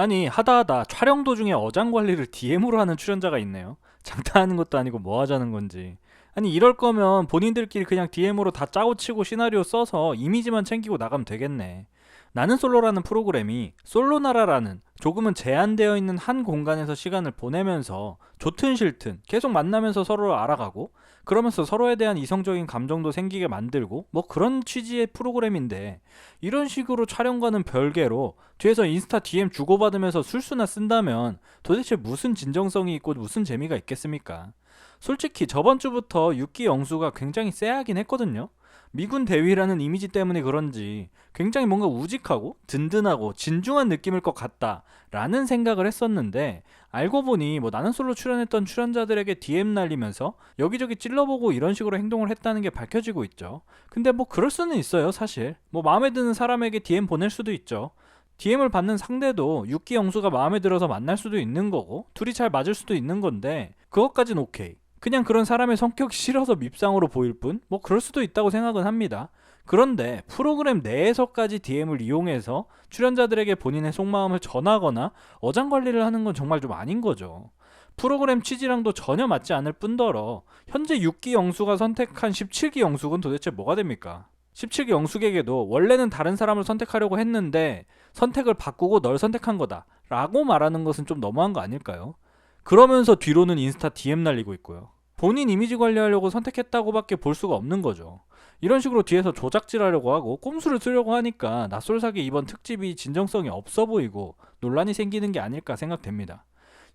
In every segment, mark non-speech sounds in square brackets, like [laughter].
아니 하다 하다 촬영 도중에 어장 관리를 DM으로 하는 출연자가 있네요. 장난하는 것도 아니고 뭐 하자는 건지. 아니 이럴 거면 본인들끼리 그냥 DM으로 다 짜고 치고 시나리오 써서 이미지만 챙기고 나가면 되겠네. 나는 솔로라는 프로그램이 솔로나라라는 조금은 제한되어 있는 한 공간에서 시간을 보내면서 좋든 싫든 계속 만나면서 서로를 알아가고 그러면서 서로에 대한 이성적인 감정도 생기게 만들고 뭐 그런 취지의 프로그램인데 이런 식으로 촬영과는 별개로 뒤에서 인스타 DM 주고받으면서 술수나 쓴다면 도대체 무슨 진정성이 있고 무슨 재미가 있겠습니까? 솔직히 저번 주부터 육기 영수가 굉장히 쎄하긴 했거든요. 미군 대위라는 이미지 때문에 그런지 굉장히 뭔가 우직하고 든든하고 진중한 느낌일 것 같다라는 생각을 했었는데 알고 보니 뭐 나는 솔로 출연했던 출연자들에게 DM 날리면서 여기저기 찔러보고 이런 식으로 행동을 했다는 게 밝혀지고 있죠. 근데 뭐 그럴 수는 있어요, 사실. 뭐 마음에 드는 사람에게 DM 보낼 수도 있죠. DM을 받는 상대도 육기 영수가 마음에 들어서 만날 수도 있는 거고 둘이 잘 맞을 수도 있는 건데 그것까진 오케이. 그냥 그런 사람의 성격이 싫어서 밉상으로 보일 뿐, 뭐 그럴 수도 있다고 생각은 합니다. 그런데 프로그램 내에서까지 DM을 이용해서 출연자들에게 본인의 속마음을 전하거나 어장 관리를 하는 건 정말 좀 아닌 거죠. 프로그램 취지랑도 전혀 맞지 않을 뿐더러 현재 6기 영수가 선택한 17기 영숙은 도대체 뭐가 됩니까? 17기 영숙에게도 원래는 다른 사람을 선택하려고 했는데 선택을 바꾸고 널 선택한 거다 라고 말하는 것은 좀 너무한 거 아닐까요? 그러면서 뒤로는 인스타 DM 날리고 있고요. 본인 이미지 관리하려고 선택했다고밖에 볼 수가 없는 거죠. 이런 식으로 뒤에서 조작질하려고 하고 꼼수를 쓰려고 하니까 낯설사기 이번 특집이 진정성이 없어 보이고 논란이 생기는 게 아닐까 생각됩니다.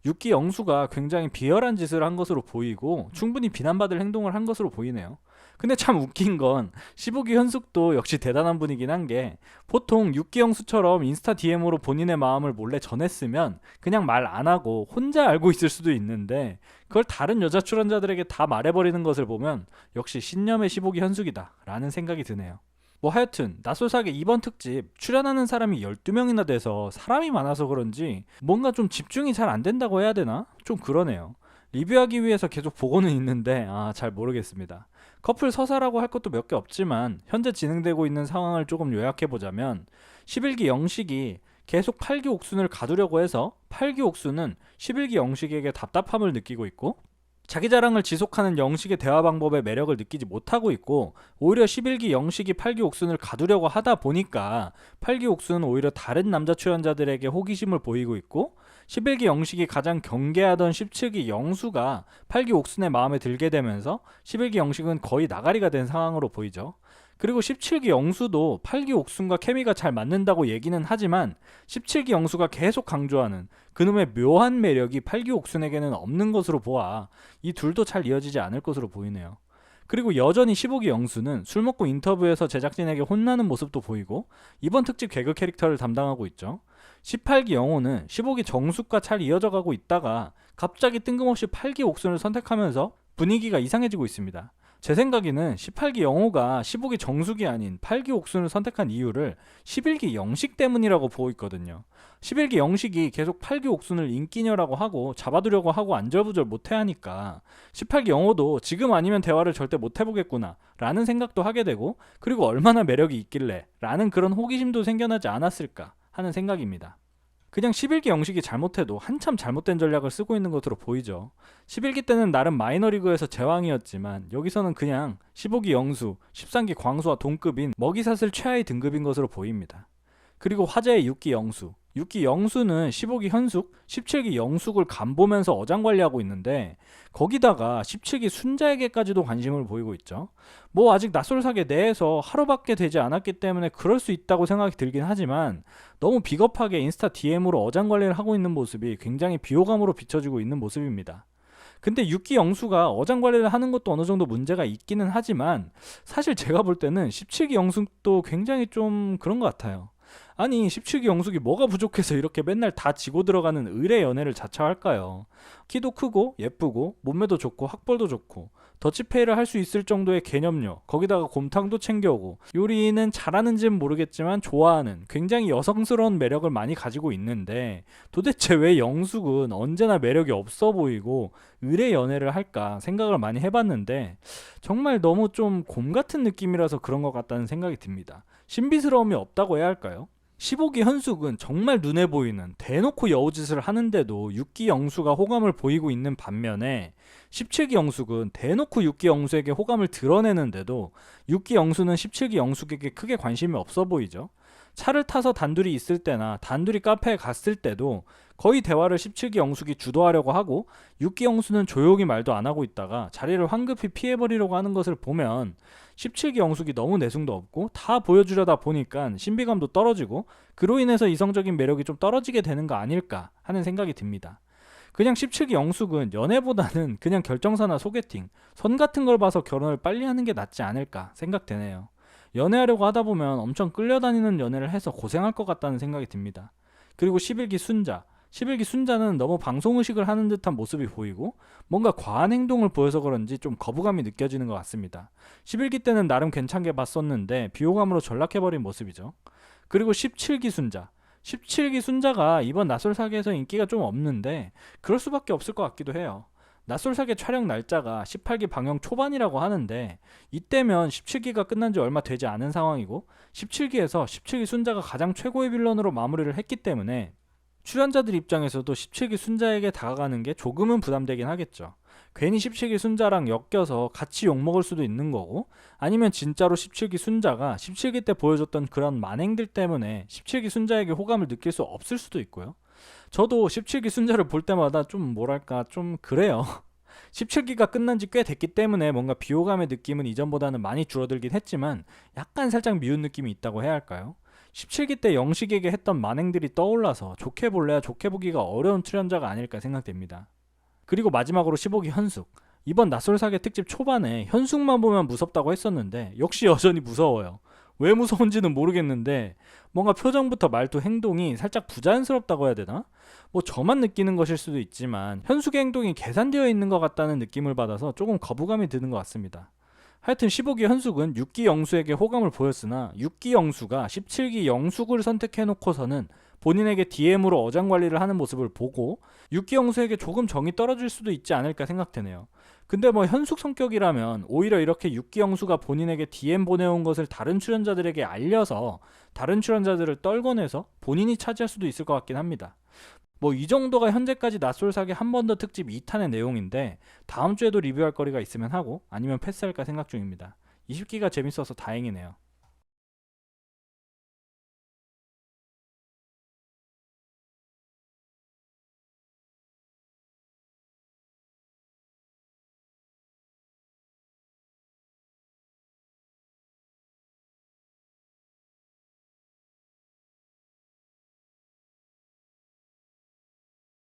6기 영수가 굉장히 비열한 짓을 한 것으로 보이고 충분히 비난받을 행동을 한 것으로 보이네요. 근데 참 웃긴 건 15기 현숙도 역시 대단한 분이긴 한 게 보통 6기 영수처럼 인스타 DM으로 본인의 마음을 몰래 전했으면 그냥 말 안 하고 혼자 알고 있을 수도 있는데 그걸 다른 여자 출연자들에게 다 말해버리는 것을 보면 역시 신념의 15기 현숙이다 라는 생각이 드네요. 뭐 하여튼 나솔사계 이번 특집 출연하는 사람이 12명이나 돼서 사람이 많아서 그런지 뭔가 좀 집중이 잘 안 된다고 해야 되나? 좀 그러네요. 리뷰하기 위해서 계속 보고는 있는데 아 잘 모르겠습니다. 커플 서사라고 할 것도 몇 개 없지만 현재 진행되고 있는 상황을 조금 요약해 보자면 11기 영식이 계속 8기 옥순을 가두려고 해서 8기 옥순은 11기 영식에게 답답함을 느끼고 있고 자기 자랑을 지속하는 영식의 대화 방법에 매력을 느끼지 못하고 있고 오히려 11기 영식이 8기 옥순을 가두려고 하다 보니까 8기 옥순은 오히려 다른 남자 출연자들에게 호기심을 보이고 있고 11기 영식이 가장 경계하던 17기 영수가 8기 옥순의 마음에 들게 되면서 11기 영식은 거의 나가리가 된 상황으로 보이죠. 그리고 17기 영수도 8기 옥순과 케미가 잘 맞는다고 얘기는 하지만 17기 영수가 계속 강조하는 그놈의 묘한 매력이 8기 옥순에게는 없는 것으로 보아 이 둘도 잘 이어지지 않을 것으로 보이네요. 그리고 여전히 15기 영수는 술 먹고 인터뷰에서 제작진에게 혼나는 모습도 보이고 이번 특집 개그 캐릭터를 담당하고 있죠. 18기 영호는 15기 정숙과 잘 이어져 가고 있다가 갑자기 뜬금없이 8기 옥순을 선택하면서 분위기가 이상해지고 있습니다. 제 생각에는 18기 영호가 15기 정숙이 아닌 8기 옥순을 선택한 이유를 11기 영식 때문이라고 보고 있거든요. 11기 영식이 계속 8기 옥순을 인기녀라고 하고 잡아두려고 하고 안절부절 못해 하니까 18기 영호도 지금 아니면 대화를 절대 못 해보겠구나 라는 생각도 하게 되고 그리고 얼마나 매력이 있길래 라는 그런 호기심도 생겨나지 않았을까 하는 생각입니다. 그냥 11기 영식이 잘못해도 한참 잘못된 전략을 쓰고 있는 것으로 보이죠. 11기 때는 나름 마이너리그에서 제왕이었지만 여기서는 그냥 15기 영수, 13기 광수와 동급인 먹이사슬 최하의 등급인 것으로 보입니다. 그리고 화제의 6기 영수. 6기 영수는 15기 현숙, 17기 영숙을 간보면서 어장 관리하고 있는데 거기다가 17기 순자에게까지도 관심을 보이고 있죠. 뭐 아직 낯설사계 내에서 하루밖에 되지 않았기 때문에 그럴 수 있다고 생각이 들긴 하지만 너무 비겁하게 인스타 DM으로 어장 관리를 하고 있는 모습이 굉장히 비호감으로 비춰지고 있는 모습입니다. 근데 6기 영수가 어장 관리를 하는 것도 어느 정도 문제가 있기는 하지만 사실 제가 볼 때는 17기 영숙도 굉장히 좀 그런 것 같아요. 아니 17기 영숙이 뭐가 부족해서 이렇게 맨날 다 지고 들어가는 의뢰 연애를 자처할까요? 키도 크고 예쁘고 몸매도 좋고 학벌도 좋고 더치페이를 할 수 있을 정도의 개념력 거기다가 곰탕도 챙겨오고 요리는 잘하는지는 모르겠지만 좋아하는 굉장히 여성스러운 매력을 많이 가지고 있는데 도대체 왜 영숙은 언제나 매력이 없어 보이고 의뢰 연애를 할까 생각을 많이 해봤는데 정말 너무 좀 곰 같은 느낌이라서 그런 것 같다는 생각이 듭니다. 신비스러움이 없다고 해야 할까요? 15기 현숙은 정말 눈에 보이는 대놓고 여우짓을 하는데도 6기 영수가 호감을 보이고 있는 반면에 17기 영숙은 대놓고 6기 영수에게 호감을 드러내는데도 6기 영수는 17기 영숙에게 크게 관심이 없어 보이죠. 차를 타서 단둘이 있을 때나 단둘이 카페에 갔을 때도 거의 대화를 17기 영숙이 주도하려고 하고 6기 영수는 조용히 말도 안 하고 있다가 자리를 황급히 피해버리려고 하는 것을 보면 17기 영숙이 너무 내숭도 없고 다 보여주려다 보니까 신비감도 떨어지고 그로 인해서 이성적인 매력이 좀 떨어지게 되는 거 아닐까 하는 생각이 듭니다. 그냥 17기 영숙은 연애보다는 그냥 결정사나 소개팅, 선 같은 걸 봐서 결혼을 빨리 하는 게 낫지 않을까 생각되네요. 연애하려고 하다 보면 엄청 끌려다니는 연애를 해서 고생할 것 같다는 생각이 듭니다. 그리고 11기 순자. 11기 순자는 너무 방송의식을 하는 듯한 모습이 보이고 뭔가 과한 행동을 보여서 그런지 좀 거부감이 느껴지는 것 같습니다. 11기 때는 나름 괜찮게 봤었는데 비호감으로 전락해버린 모습이죠. 그리고 17기 순자. 17기 순자가 이번 낯설사계에서 인기가 좀 없는데 그럴 수밖에 없을 것 같기도 해요. 낯설사계 촬영 날짜가 18기 방영 초반이라고 하는데 이때면 17기가 끝난 지 얼마 되지 않은 상황이고 17기에서 17기 순자가 가장 최고의 빌런으로 마무리를 했기 때문에 출연자들 입장에서도 17기 순자에게 다가가는 게 조금은 부담되긴 하겠죠. 괜히 17기 순자랑 엮여서 같이 욕먹을 수도 있는 거고 아니면 진짜로 17기 순자가 17기 때 보여줬던 그런 만행들 때문에 17기 순자에게 호감을 느낄 수 없을 수도 있고요. 저도 17기 순자를 볼 때마다 좀 뭐랄까 좀 그래요. [laughs] 17기가 끝난 지 꽤 됐기 때문에 뭔가 비호감의 느낌은 이전보다는 많이 줄어들긴 했지만 약간 살짝 미운 느낌이 있다고 해야 할까요? 17기 때 영식에게 했던 만행들이 떠올라서 좋게 볼래야 좋게 보기가 어려운 출연자가 아닐까 생각됩니다. 그리고 마지막으로 15기 현숙. 이번 낯설사계 특집 초반에 현숙만 보면 무섭다고 했었는데 역시 여전히 무서워요. 왜 무서운지는 모르겠는데 뭔가 표정부터 말투 행동이 살짝 부자연스럽다고 해야 되나? 뭐 저만 느끼는 것일 수도 있지만 현숙의 행동이 계산되어 있는 것 같다는 느낌을 받아서 조금 거부감이 드는 것 같습니다. 하여튼 15기 현숙은 6기 영수에게 호감을 보였으나 6기 영수가 17기 영숙을 선택해놓고서는 본인에게 DM으로 어장 관리를 하는 모습을 보고 6기 영수에게 조금 정이 떨어질 수도 있지 않을까 생각되네요. 근데 뭐 현숙 성격이라면 오히려 이렇게 6기 영수가 본인에게 DM 보내온 것을 다른 출연자들에게 알려서 다른 출연자들을 떨궈내서 본인이 차지할 수도 있을 것 같긴 합니다. 뭐 이 정도가 현재까지 낯설사계 한번 더 특집 2탄의 내용인데 다음 주에도 리뷰할 거리가 있으면 하고 아니면 패스할까 생각 중입니다. 20기가 재밌어서 다행이네요.